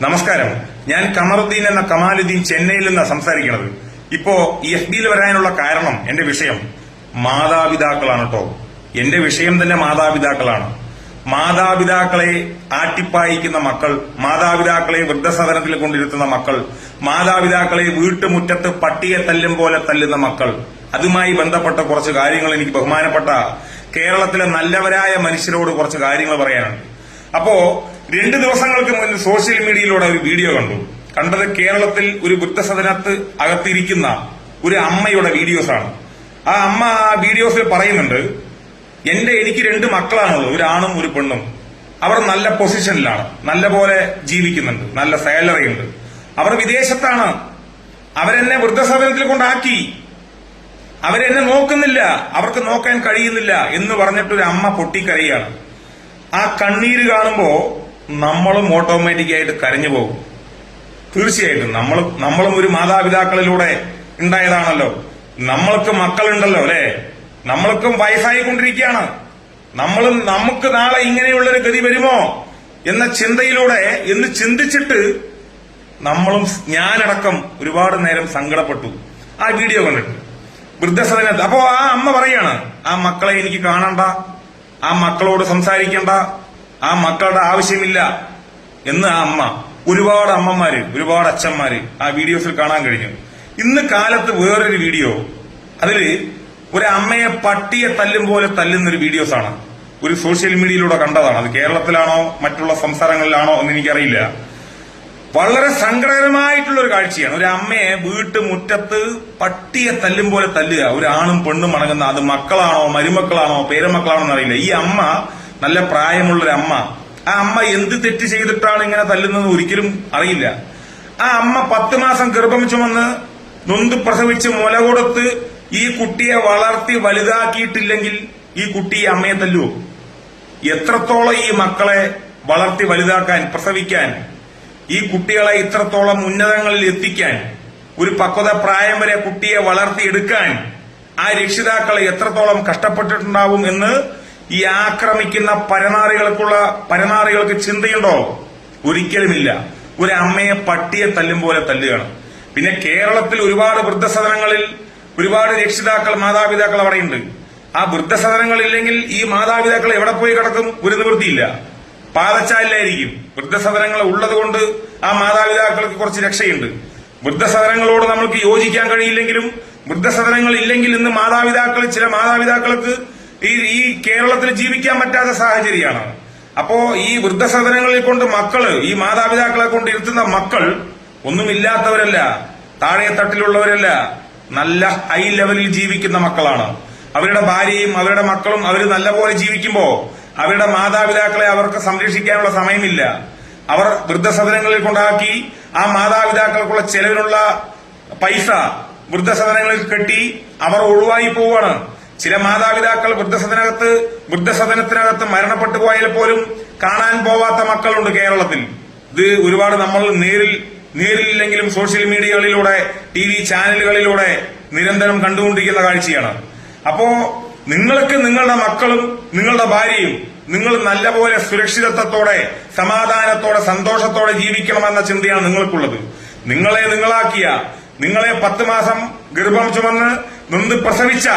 നമസ്കാരം. ഞാൻ കമറുദ്ദീൻ എന്ന കമാലുദ്ദീൻ ചെന്നൈയിൽ നിന്ന് സംസാരിക്കുന്നത് ഇപ്പോ എഫ് ബിയിൽ വരാനുള്ള കാരണം എന്റെ വിഷയം മാതാപിതാക്കളാണ് കേട്ടോ എന്റെ വിഷയം തന്നെ മാതാപിതാക്കളാണ്. മാതാപിതാക്കളെ ആട്ടിപ്പായിക്കുന്ന മക്കൾ മാതാപിതാക്കളെ വൃദ്ധസദനത്തിൽ കൊണ്ടിരുത്തുന്ന മക്കൾ മാതാപിതാക്കളെ വീട്ടുമുറ്റത്ത് പട്ടിയെ തല്ലും പോലെ തല്ലുന്ന മക്കൾ. അതുമായി ബന്ധപ്പെട്ട കുറച്ച് കാര്യങ്ങൾ എനിക്ക് ബഹുമാനപ്പെട്ട കേരളത്തിലെ നല്ലവരായ മനുഷ്യരോട് കുറച്ച് കാര്യങ്ങൾ പറയാനുണ്ട്. അപ്പോ രണ്ട് ദിവസങ്ങൾക്ക് മുൻപ് സോഷ്യൽ മീഡിയയിലൂടെ ഒരു വീഡിയോ കണ്ടു. കണ്ടത് കേരളത്തിൽ ഒരു വൃദ്ധസദനത്ത് അകത്തിരിക്കുന്ന ഒരു അമ്മയുടെ വീഡിയോസാണ്. ആ അമ്മ ആ വീഡിയോസിൽ പറയുന്നുണ്ട് എന്റെ എനിക്ക് രണ്ട് മക്കളാണുള്ളത് ഒരു ആണും ഒരു പെണ്ണും. അവർ നല്ല പൊസിഷനിലാണ് നല്ല പോലെ ജീവിക്കുന്നുണ്ട് നല്ല സാലറി ഉണ്ട് അവർ വിദേശത്താണ്. അവരെന്നെ വൃദ്ധസദനത്തിൽ കൊണ്ടാക്കി. അവരെന്നെ നോക്കുന്നില്ല അവർക്ക് നോക്കാൻ കഴിയുന്നില്ല എന്ന് പറഞ്ഞിട്ടൊരു അമ്മ പൊട്ടിക്കരയാണ്. ആ കണ്ണീര് കാണുമ്പോ നമ്മളും ഓട്ടോമാറ്റിക് ആയിട്ട് കരഞ്ഞു പോകും. തീർച്ചയായിട്ടും നമ്മൾ നമ്മളും ഒരു മാതാപിതാക്കളിലൂടെ ഉണ്ടായതാണല്ലോ. നമ്മൾക്ക് മക്കളുണ്ടല്ലോ അല്ലെ? നമ്മൾക്കും വയസ്സായിക്കൊണ്ടിരിക്കുകയാണ് നമ്മളും നമുക്ക് നാളെ ഇങ്ങനെയുള്ളൊരു ഗതി വരുമോ എന്ന ചിന്തയിലൂടെ എന്ന് ചിന്തിച്ചിട്ട് നമ്മളും ഞാനടക്കം ഒരുപാട് നേരം സങ്കടപ്പെട്ടു. ആ വീഡിയോ കണ്ടിട്ട്. വൃദ്ധസദനത്ത് അപ്പോ ആ അമ്മ പറയാണ് ആ മക്കളെ എനിക്ക് കാണണ്ട. ആ മക്കളോട് സംസാരിക്കണ്ട. ആ മക്കളുടെ ആവശ്യമില്ല എന്ന് ആ അമ്മ ഒരുപാട് അമ്മമാര് ഒരുപാട് അച്ഛന്മാര് ആ വീഡിയോസിൽ കാണാൻ കഴിഞ്ഞു. ഇന്ന് കാലത്ത് വേറൊരു വീഡിയോ. അതിൽ ഒരു അമ്മയെ പട്ടിയെ തല്ലും പോലെ തല്ലുന്ന ഒരു വീഡിയോസ് ആണ് ഒരു സോഷ്യൽ മീഡിയയിലൂടെ കണ്ടതാണ്. അത് കേരളത്തിലാണോ മറ്റുള്ള സംസ്ഥാനങ്ങളിലാണോ എന്ന് എനിക്കറിയില്ല. വളരെ സങ്കടകരമായിട്ടുള്ള ഒരു കാഴ്ചയാണ്. ഒരു അമ്മയെ വീട്ടുമുറ്റത്ത് പട്ടിയെ തല്ലും പോലെ തല്ലുക. ഒരു ആണും പെണ്ണും അടങ്ങുന്ന അത് മക്കളാണോ മരുമക്കളാണോ പേരമക്കളാണോ എന്നറിയില്ല. ഈ അമ്മ നല്ല പ്രായമുള്ളൊരു അമ്മ. ആ അമ്മ എന്ത് തെറ്റ് ചെയ്തിട്ടാണ് ഇങ്ങനെ തല്ലുന്നത് ഒരിക്കലും അറിയില്ല. ആ അമ്മ പത്ത് മാസം ഗർഭം ചുമന്ന് നൊന്ത് പ്രസവിച്ച് മുല കൊടുത്ത് ഈ കുട്ടിയെ വളർത്തി വലുതാക്കിയിട്ടില്ലെങ്കിൽ ഈ കുട്ടി ഈ അമ്മയെ തല്ലുവോ? എത്രത്തോളം ഈ മക്കളെ വളർത്തി വലുതാക്കാൻ പ്രസവിക്കാൻ ഈ കുട്ടികളെ ഇത്രത്തോളം ഉന്നതങ്ങളിൽ എത്തിക്കാൻ ഒരു പക്വത പ്രായം വരെ കുട്ടിയെ വളർത്തിയെടുക്കാൻ ആ രക്ഷിതാക്കളെ എത്രത്തോളം കഷ്ടപ്പെട്ടിട്ടുണ്ടാവും എന്ന് ഈ ആക്രമിക്കുന്ന പരനാറികൾക്കുള്ള പരനാറികൾക്ക് ചിന്തയുണ്ടോ? ഒരിക്കലുമില്ല. ഒരു അമ്മയെ പട്ടിയെ തല്ലും പോലെ തല്ലുകയാണ്. പിന്നെ കേരളത്തിൽ ഒരുപാട് വൃദ്ധസദനങ്ങളിൽ ഒരുപാട് രക്ഷിതാക്കൾ മാതാപിതാക്കൾ അവിടെയുണ്ട്. ആ വൃദ്ധസദനങ്ങൾ ഇല്ലെങ്കിൽ ഈ മാതാപിതാക്കൾ എവിടെ പോയി കിടക്കും? ഒരു നിവൃത്തിയില്ല. പാതച്ചാലിലായിരിക്കും. വൃദ്ധസദനങ്ങൾ ഉള്ളതുകൊണ്ട് ആ മാതാപിതാക്കൾക്ക് കുറച്ച് രക്ഷയുണ്ട്. വൃദ്ധസദനങ്ങളോട് നമ്മൾക്ക് യോജിക്കാൻ കഴിയില്ലെങ്കിലും വൃദ്ധസദനങ്ങൾ ഇല്ലെങ്കിൽ ഇന്ന് മാതാപിതാക്കൾ ചില മാതാപിതാക്കൾക്ക് ഈ ഈ കേരളത്തിൽ ജീവിക്കാൻ പറ്റാത്ത സാഹചര്യമാണ്. അപ്പോ ഈ വൃദ്ധസദനങ്ങളിൽ കൊണ്ട് മക്കൾ ഈ മാതാപിതാക്കളെ കൊണ്ട് ഇരുത്തുന്ന മക്കൾ ഒന്നുമില്ലാത്തവരല്ല താഴെ തട്ടിലുള്ളവരല്ല നല്ല ഹൈ ലെവലിൽ ജീവിക്കുന്ന മക്കളാണ്. അവരുടെ ഭാര്യയും അവരുടെ മക്കളും അവർ നല്ലപോലെ ജീവിക്കുമ്പോ അവരുടെ മാതാപിതാക്കളെ അവർക്ക് സംരക്ഷിക്കാനുള്ള സമയമില്ല. അവർ വൃദ്ധസദനങ്ങളിൽ കൊണ്ടാക്കി ആ മാതാപിതാക്കൾക്കുള്ള ചെലവിനുള്ള പൈസ വൃദ്ധസദനങ്ങളിൽ കെട്ടി അവർ ഒഴിവായി പോവുകയാണ് ചില മാതാപിതാക്കൾ വൃദ്ധസദനകത്ത് വൃദ്ധസദനത്തിനകത്ത് മരണപ്പെട്ടു പോയാൽ പോലും കാണാൻ പോവാത്ത മക്കളുണ്ട് കേരളത്തിൽ. ഇത് ഒരുപാട് നമ്മൾ നേരിൽ നേരിലില്ലെങ്കിലും സോഷ്യൽ മീഡിയകളിലൂടെ ടി വി ചാനലുകളിലൂടെ നിരന്തരം കണ്ടുകൊണ്ടിരിക്കുന്ന കാഴ്ചയാണ്. അപ്പോ നിങ്ങൾക്ക് നിങ്ങളുടെ മക്കളും നിങ്ങളുടെ ഭാര്യയും നിങ്ങൾ നല്ലപോലെ സുരക്ഷിതത്വത്തോടെ സമാധാനത്തോടെ സന്തോഷത്തോടെ ജീവിക്കണമെന്ന ചിന്തയാണ് നിങ്ങൾക്കുള്ളത്. നിങ്ങളെ നിങ്ങളാക്കിയ നിങ്ങളെ പത്ത് മാസം ഗർഭം ചുമന്ന് നിന്ന് പ്രസവിച്ച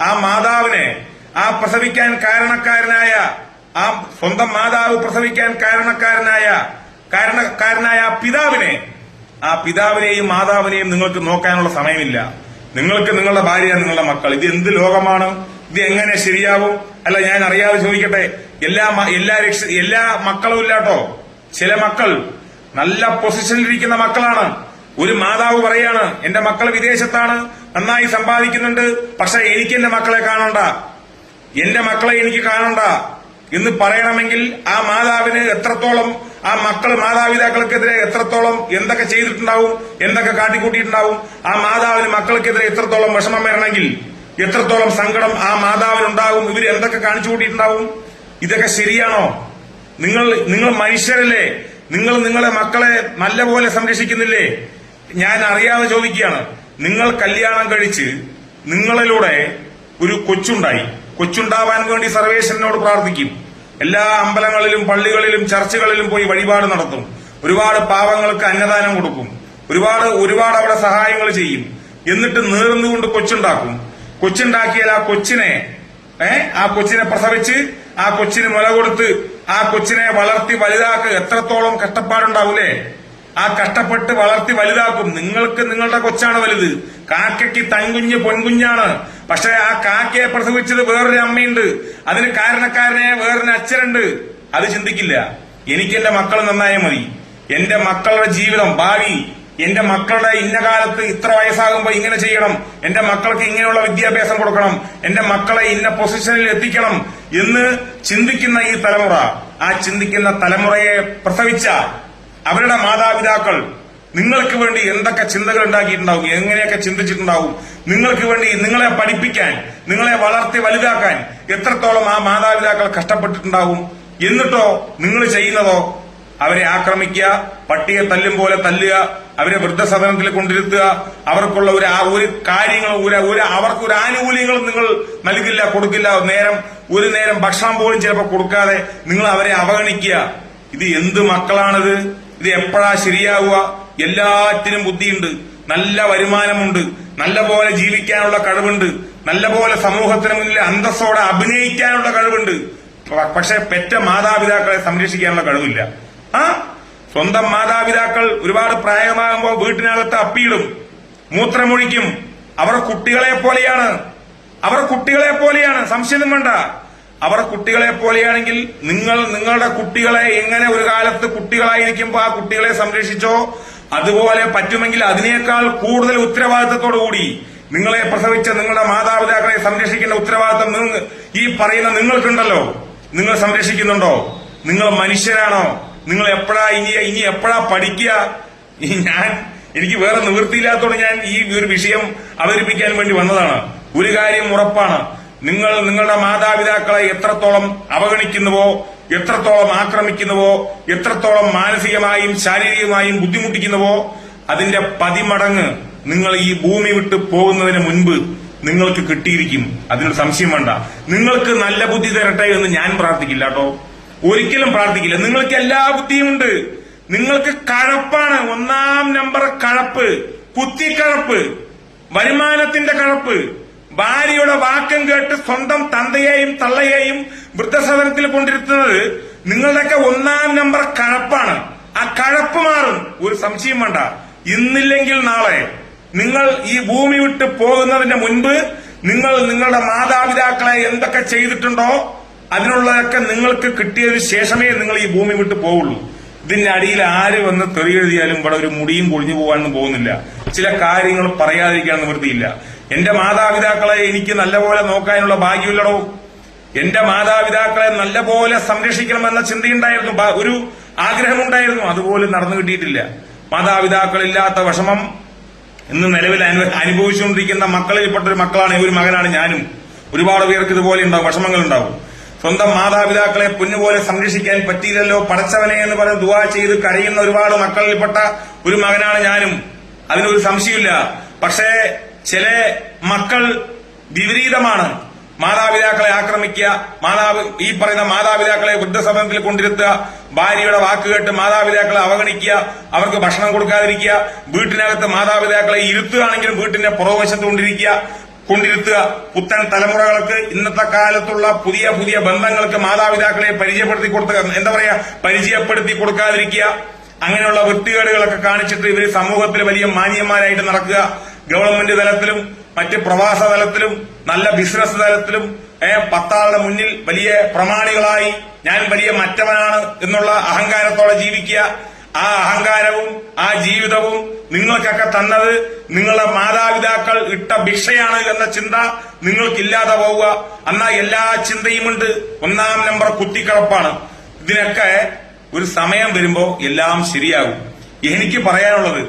ആ മാതാവിനെ ആ പ്രസവിക്കാൻ കാരണക്കാരനായ ആ സ്വന്തം മാതാവ് പ്രസവിക്കാൻ കാരണക്കാരനായ കാരണക്കാരനായ ആ പിതാവിനെ ആ പിതാവിനെയും മാതാവിനെയും നിങ്ങൾക്ക് നോക്കാനുള്ള സമയമില്ല. നിങ്ങൾക്ക് നിങ്ങളുടെ ഭാര്യ നിങ്ങളുടെ മക്കൾ. ഇത് എന്ത് ലോകമാണ്? ഇത് എങ്ങനെ ശരിയാവും? അല്ല ഞാൻ അറിയാതെ ചോദിക്കട്ടെ. എല്ലാ എല്ലാ എല്ലാ മക്കളും ഇല്ലാട്ടോ? ചില മക്കൾ നല്ല പൊസിഷനിലിരിക്കുന്ന മക്കളാണ്. ഒരു മാതാവ് പറയാണ് എന്റെ മക്കൾ വിദേശത്താണ് നന്നായി സമ്പാദിക്കുന്നുണ്ട് പക്ഷെ എനിക്ക് എന്റെ മക്കളെ കാണണ്ട. എന്റെ മക്കളെ എനിക്ക് കാണണ്ട. എന്ന് പറയണമെങ്കിൽ ആ മാതാവിന് എത്രത്തോളം ആ മക്കൾ മാതാപിതാക്കൾക്കെതിരെ എത്രത്തോളം എന്തൊക്കെ ചെയ്തിട്ടുണ്ടാവും എന്തൊക്കെ കാട്ടിക്കൂട്ടിയിട്ടുണ്ടാവും ആ മാതാവിന് മക്കൾക്കെതിരെ എത്രത്തോളം വിഷമം വരണമെങ്കിൽ എത്രത്തോളം സങ്കടം ആ മാതാവിനുണ്ടാകും ഇവർ എന്തൊക്കെ കാണിച്ചു കൂട്ടിയിട്ടുണ്ടാവും ഇതൊക്കെ ശരിയാണോ? നിങ്ങൾ നിങ്ങൾ മനുഷ്യരല്ലേ? നിങ്ങൾ നിങ്ങളെ മക്കളെ നല്ലപോലെ സംരക്ഷിക്കുന്നില്ലേ? ഞാൻ അറിയാതെ ചോദിക്കുകയാണ്. നിങ്ങൾ കല്യാണം കഴിച്ച് നിങ്ങളിലൂടെ ഒരു കൊച്ചുണ്ടായി. കൊച്ചുണ്ടാവാൻ വേണ്ടി സർവേശ്വരനോട് പ്രാർത്ഥിക്കും. എല്ലാ അമ്പലങ്ങളിലും പള്ളികളിലും ചർച്ചുകളിലും പോയി വഴിപാട് നടത്തും. ഒരുപാട് പാവങ്ങൾക്ക് അന്നദാനം കൊടുക്കും. ഒരുപാട് ഒരുപാട് അവിടെ സഹായങ്ങൾ ചെയ്യും. എന്നിട്ട് നേർന്നുകൊണ്ട് കൊച്ചുണ്ടാക്കും. കൊച്ചുണ്ടാക്കിയാൽ ആ കൊച്ചിനെ ഏ ആ കൊച്ചിനെ പ്രസവിച്ച് ആ കൊച്ചിന് മുല കൊടുത്ത് ആ കൊച്ചിനെ വളർത്തി വലുതാക്കുക. എത്രത്തോളം കഷ്ടപ്പാടുണ്ടാവൂലേ? ആ കഷ്ടപ്പെട്ട് വളർത്തി വലുതാക്കും. നിങ്ങൾക്ക് നിങ്ങളുടെ കൊച്ചാണ് വലുത്. കാക്കയ്ക്ക് തൻകുഞ്ഞ് പൊൻകുഞ്ഞാണ്. പക്ഷെ ആ കാക്കയെ പ്രസവിച്ചത് വേറൊരു അമ്മയുണ്ട്. അതിന് കാരണക്കാരനെ വേറൊരു അച്ഛനുണ്ട്. അത് ചിന്തിക്കില്ല. എനിക്ക് എന്റെ മക്കൾ നന്നായാൽ മതി. എന്റെ മക്കളുടെ ജീവിതം ഭാവി എന്റെ മക്കളുടെ ഇന്ന കാലത്ത് ഇത്ര വയസ്സാകുമ്പോൾ ഇങ്ങനെ ചെയ്യണം. എന്റെ മക്കൾക്ക് ഇങ്ങനെയുള്ള വിദ്യാഭ്യാസം കൊടുക്കണം. എന്റെ മക്കളെ ഇന്ന പൊസിഷനിൽ എത്തിക്കണം എന്ന് ചിന്തിക്കുന്ന ഈ തലമുറ ആ ചിന്തിക്കുന്ന തലമുറയെ പ്രസവിച്ച അവരുടെ മാതാപിതാക്കൾ നിങ്ങൾക്ക് വേണ്ടി എന്തൊക്കെ ചിന്തകൾ ഉണ്ടാക്കിയിട്ടുണ്ടാവും എങ്ങനെയൊക്കെ ചിന്തിച്ചിട്ടുണ്ടാവും നിങ്ങൾക്ക് വേണ്ടി നിങ്ങളെ പഠിപ്പിക്കാൻ നിങ്ങളെ വളർത്തി വലുതാക്കാൻ എത്രത്തോളം ആ മാതാപിതാക്കൾ കഷ്ടപ്പെട്ടിട്ടുണ്ടാവും എന്നിട്ടോ നിങ്ങൾ ചെയ്യുന്നതോ അവരെ ആക്രമിക്കുക പട്ടിയെ തല്ലും പോലെ തല്ലുക അവരെ വൃദ്ധസദനത്തിൽ കൊണ്ടിരുത്തുക അവർക്കുള്ള ഒരു ഒരു കാര്യങ്ങൾ ഒരു ഒരു അവർക്ക് ഒരു ആനുകൂല്യങ്ങളും നിങ്ങൾ നൽകില്ല കൊടുക്കില്ല നേരം ഒരു നേരം ഭക്ഷണം പോലും ചിലപ്പോൾ കൊടുക്കാതെ നിങ്ങൾ അവരെ അവഗണിക്കുക. ഇത് എന്ത് മക്കളാണിത്? ഇത് എപ്പോഴാ ശരിയാവുക? എല്ലാറ്റിനും ബുദ്ധിയുണ്ട്. നല്ല വരുമാനമുണ്ട്. നല്ല പോലെ ജീവിക്കാനുള്ള കഴിവുണ്ട്. നല്ല പോലെ സമൂഹത്തിന് മുന്നിൽ അന്തസ്സോടെ അഭിനയിക്കാനുള്ള കഴിവുണ്ട്. പക്ഷെ പെറ്റ മാതാപിതാക്കളെ സംരക്ഷിക്കാനുള്ള കഴിവില്ല. ആ? സ്വന്തം മാതാപിതാക്കൾ ഒരുപാട് പ്രായമാകുമ്പോൾ വീട്ടിനകത്ത് അപ്പിയിടും. മൂത്രമൊഴിക്കും. അവർ കുട്ടികളെ പോലെയാണ്. അവർ കുട്ടികളെ പോലെയാണ്. സംശയം വേണ്ട. അവർ കുട്ടികളെ പോലെയാണെങ്കിൽ നിങ്ങൾ നിങ്ങളുടെ കുട്ടികളെ എങ്ങനെ ഒരു കാലത്ത് കുട്ടികളായിരിക്കുമ്പോൾ ആ കുട്ടികളെ സംരക്ഷിച്ചോ? അതുപോലെ പറ്റുമെങ്കിൽ അതിനേക്കാൾ കൂടുതൽ ഉത്തരവാദിത്തത്തോടുകൂടി നിങ്ങളെ പ്രസവിച്ച നിങ്ങളുടെ മാതാപിതാക്കളെ സംരക്ഷിക്കേണ്ട ഉത്തരവാദിത്തം ഈ പറയുന്ന നിങ്ങൾക്കുണ്ടല്ലോ. നിങ്ങൾ സംരക്ഷിക്കുന്നുണ്ടോ? നിങ്ങൾ മനുഷ്യരാണോ? നിങ്ങൾ എപ്പോഴാ ഇനി ഇനി എപ്പോഴാ പഠിക്കുക? ഞാൻ എനിക്ക് വേറെ നിവൃത്തിയില്ലാത്തതുകൊണ്ട് ഞാൻ ഈ ഒരു വിഷയം അവതരിപ്പിക്കാൻ വേണ്ടി വന്നതാണ്. ഒരു കാര്യം ഉറപ്പാണ്. നിങ്ങൾ നിങ്ങളുടെ മാതാപിതാക്കളെ എത്രത്തോളം അവഗണിക്കുന്നുവോ എത്രത്തോളം ആക്രമിക്കുന്നുവോ എത്രത്തോളം മാനസികമായും ശാരീരികമായും ബുദ്ധിമുട്ടിക്കുന്നുവോ അതിന്റെ പതിമടങ്ങ് നിങ്ങൾ ഈ ഭൂമി വിട്ട് പോകുന്നതിന് മുൻപ് നിങ്ങൾക്ക് കിട്ടിയിരിക്കും. അതിനൊരു സംശയം വേണ്ട. നിങ്ങൾക്ക് നല്ല ബുദ്ധി തരട്ടെ എന്ന് ഞാൻ പ്രാർത്ഥിക്കില്ല കേട്ടോ. ഒരിക്കലും പ്രാർത്ഥിക്കില്ല. നിങ്ങൾക്ക് എല്ലാ ബുദ്ധിയുമുണ്ട് നിങ്ങൾക്ക് കഴപ്പാണ്. ഒന്നാം നമ്പർ കഴപ്പ്. കുത്തിക്കഴപ്പ്. വരുമാനത്തിന്റെ കഴപ്പ്. ഭാര്യയുടെ വാക്കം കേട്ട് സ്വന്തം തന്തയെയും തള്ളയെയും വൃദ്ധസദനത്തിൽ കൊണ്ടിരുത്തുന്നത് നിങ്ങളുടെയൊക്കെ ഒന്നാം നമ്പർ കഴപ്പാണ്. ആ കഴപ്പ് മാറും. ഒരു സംശയം വേണ്ട. ഇന്നില്ലെങ്കിൽ നാളെ നിങ്ങൾ ഈ ഭൂമി വിട്ട് പോകുന്നതിന് മുൻപ് നിങ്ങൾ നിങ്ങളുടെ മാതാപിതാക്കളെ എന്തൊക്കെ ചെയ്തിട്ടുണ്ടോ അതിനുള്ളതൊക്കെ നിങ്ങൾക്ക് കിട്ടിയതിനു ശേഷമേ നിങ്ങൾ ഈ ഭൂമി വിട്ട് പോവുള്ളൂ. ഇതിന്റെ അടിയിൽ ആര് വന്ന് തെറി എഴുതിയാലും ഇവിടെ ഒരു മുടിയും പൊളിഞ്ഞു പോകാനൊന്നും പോകുന്നില്ല. ചില കാര്യങ്ങൾ പറയാതിരിക്കാൻ നിവൃത്തിയില്ല. എന്റെ മാതാപിതാക്കളെ എനിക്ക് നല്ലപോലെ നോക്കാനുള്ള ഭാഗ്യമില്ലടോ. എന്റെ മാതാപിതാക്കളെ നല്ലപോലെ സംരക്ഷിക്കണമെന്ന ചിന്തയുണ്ടായിരുന്നു. ഒരു ആഗ്രഹമുണ്ടായിരുന്നു. അതുപോലും നടന്നു കിട്ടിയിട്ടില്ല. മാതാപിതാക്കളില്ലാത്ത വിഷമം ഇന്ന് നിലവിൽ അനു- അനുഭവിച്ചുകൊണ്ടിരിക്കുന്ന മക്കളിൽപ്പെട്ട ഒരു മക്കളാണ് ഒരു മകനാണ് ഞാനും. ഒരുപാട് പേർക്ക് ഇതുപോലെ ഉണ്ടാവും വിഷമങ്ങൾ ഉണ്ടാവും സ്വന്തം മാതാപിതാക്കളെ പൊന്നുപോലെ സംരക്ഷിക്കാൻ പറ്റിയില്ലല്ലോ. പടച്ചവനെ എന്ന് പറഞ്ഞ് ദുവാ ചെയ്ത് കരയുന്ന ഒരുപാട് മക്കളിൽപ്പെട്ട ഒരു മകനാണ് ഞാനും. അതിനൊരു സംശയമില്ല. പക്ഷേ ചില മക്കൾ വിപരീതമാണ്. മാതാപിതാക്കളെ ആക്രമിക്കുക മാതാവ് ഈ പറയുന്ന മാതാപിതാക്കളെ വൃദ്ധസദനത്തിൽ കൊണ്ടിരുത്തുക ഭാര്യയുടെ വാക്ക് കേട്ട് മാതാപിതാക്കളെ അവഗണിക്കുക അവർക്ക് ഭക്ഷണം കൊടുക്കാതിരിക്കുക വീട്ടിനകത്ത് മാതാപിതാക്കളെ ഇരുത്തുകയാണെങ്കിലും വീട്ടിന്റെ പുറവശത്ത് കൊണ്ടിരിക്കുക കൊണ്ടിരുത്തുക. പുത്തൻ തലമുറകൾക്ക് ഇന്നത്തെ കാലത്തുള്ള പുതിയ പുതിയ ബന്ധങ്ങൾക്ക് മാതാപിതാക്കളെ പരിചയപ്പെടുത്തി കൊടുത്തുക എന്താ പറയാ പരിചയപ്പെടുത്തി കൊടുക്കാതിരിക്കുക. അങ്ങനെയുള്ള വൃത്തികേടുകളൊക്കെ കാണിച്ചിട്ട് ഇവർ സമൂഹത്തിൽ വലിയ മാന്യന്മാരായിട്ട് നടക്കുക. ഗവൺമെന്റ് തലത്തിലും മറ്റ് പ്രവാസ തലത്തിലും നല്ല ബിസിനസ് തലത്തിലും പത്താളുടെ മുന്നിൽ വലിയ പ്രമാണികളായി ഞാൻ വലിയ മറ്റവനാണ് എന്നുള്ള അഹങ്കാരത്തോടെ ജീവിക്കുക. ആ അഹങ്കാരവും ആ ജീവിതവും നിങ്ങൾക്കൊക്കെ തന്നത് നിങ്ങളുടെ മാതാപിതാക്കൾ ഇട്ട ഭിക്ഷയാണ് എന്ന ചിന്ത നിങ്ങൾക്കില്ലാതെ പോവുക. എന്നാ എല്ലാ ചിന്തയും ഉണ്ട് ഒന്നാം നമ്പർ കുത്തിക്കിടപ്പാണ്. ഇതിനൊക്കെ ഒരു സമയം വരുമ്പോ എല്ലാം ശരിയാകും. എനിക്ക് പറയാനുള്ളത്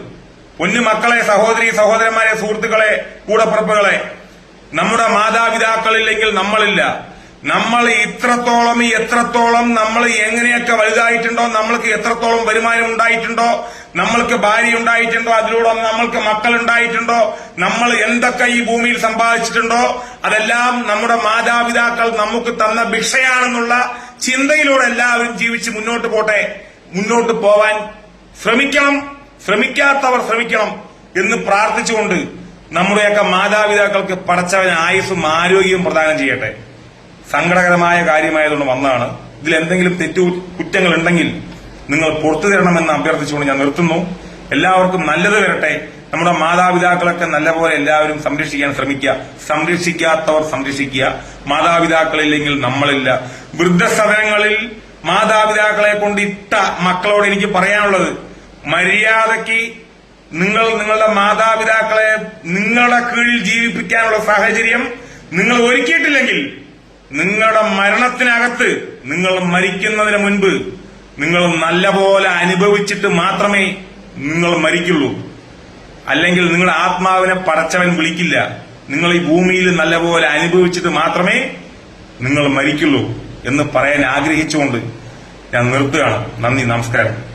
പൊന്നു മക്കളെ സഹോദരി സഹോദരന്മാരെ സുഹൃത്തുക്കളെ കൂടപ്പുറപ്പുകളെ നമ്മുടെ മാതാപിതാക്കളില്ലെങ്കിൽ നമ്മളില്ല. നമ്മൾ ഇത്രത്തോളം എത്രത്തോളം നമ്മൾ എങ്ങനെയൊക്കെ വലുതായിട്ടുണ്ടോ നമ്മൾക്ക് എത്രത്തോളം വരുമാനം ഉണ്ടായിട്ടുണ്ടോ നമ്മൾക്ക് ഭാര്യ ഉണ്ടായിട്ടുണ്ടോ അതിലൂടെ നമ്മൾക്ക് മക്കൾ ഉണ്ടായിട്ടുണ്ടോ നമ്മൾ എന്തൊക്കെ ഈ ഭൂമിയിൽ സമ്പാദിച്ചിട്ടുണ്ടോ അതെല്ലാം നമ്മുടെ മാതാപിതാക്കൾ നമുക്ക് തന്ന ഭിക്ഷയാണെന്നുള്ള ചിന്തയിലൂടെ എല്ലാവരും ജീവിച്ച് മുന്നോട്ട് പോട്ടെ മുന്നോട്ട് പോവാൻ ശ്രമിക്കണം. ശ്രമിക്കാത്തവർ ശ്രമിക്കണം എന്ന് പ്രാർത്ഥിച്ചുകൊണ്ട് നമ്മുടെയൊക്കെ മാതാപിതാക്കൾക്ക് പടച്ചവൻ ആയുസ്സും ആരോഗ്യവും പ്രദാനം ചെയ്യട്ടെ. സങ്കടകരമായ കാര്യമായതുകൊണ്ട് വന്നതാണ്. ഇതിൽ എന്തെങ്കിലും തെറ്റു കുറ്റങ്ങൾ ഉണ്ടെങ്കിൽ നിങ്ങൾ പുറത്തു തരണമെന്ന് അഭ്യർത്ഥിച്ചുകൊണ്ട് ഞാൻ നിർത്തുന്നു. എല്ലാവർക്കും നല്ലത് വരട്ടെ. നമ്മുടെ മാതാപിതാക്കളൊക്കെ നല്ലപോലെ എല്ലാവരും സംരക്ഷിക്കാൻ ശ്രമിക്കുക. സംരക്ഷിക്കാത്തവർ സംരക്ഷിക്കുക. മാതാപിതാക്കളില്ലെങ്കിൽ നമ്മളില്ല. വൃദ്ധസദനങ്ങളിൽ മാതാപിതാക്കളെ കൊണ്ട് ഇട്ട മക്കളോട് എനിക്ക് പറയാനുള്ളത് മര്യാദയ്ക്ക് നിങ്ങൾ നിങ്ങളുടെ മാതാപിതാക്കളെ നിങ്ങളുടെ കീഴിൽ ജീവിപ്പിക്കാനുള്ള സാഹചര്യം നിങ്ങൾ ഒരുക്കിയിട്ടില്ലെങ്കിൽ നിങ്ങളുടെ മരണത്തിനകത്ത് നിങ്ങൾ മരിക്കുന്നതിന് മുൻപ് നിങ്ങൾ നല്ലപോലെ അനുഭവിച്ചിട്ട് മാത്രമേ നിങ്ങൾ മരിക്കുള്ളൂ. അല്ലെങ്കിൽ നിങ്ങളുടെ ആത്മാവിനെ പടച്ചവൻ വിളിക്കില്ല. നിങ്ങൾ ഈ ഭൂമിയിൽ നല്ലപോലെ അനുഭവിച്ചിട്ട് മാത്രമേ നിങ്ങൾ മരിക്കുള്ളൂ എന്ന് പറയാൻ ആഗ്രഹിച്ചുകൊണ്ട് ഞാൻ നിർത്തുകയാണ്. നന്ദി നമസ്കാരം.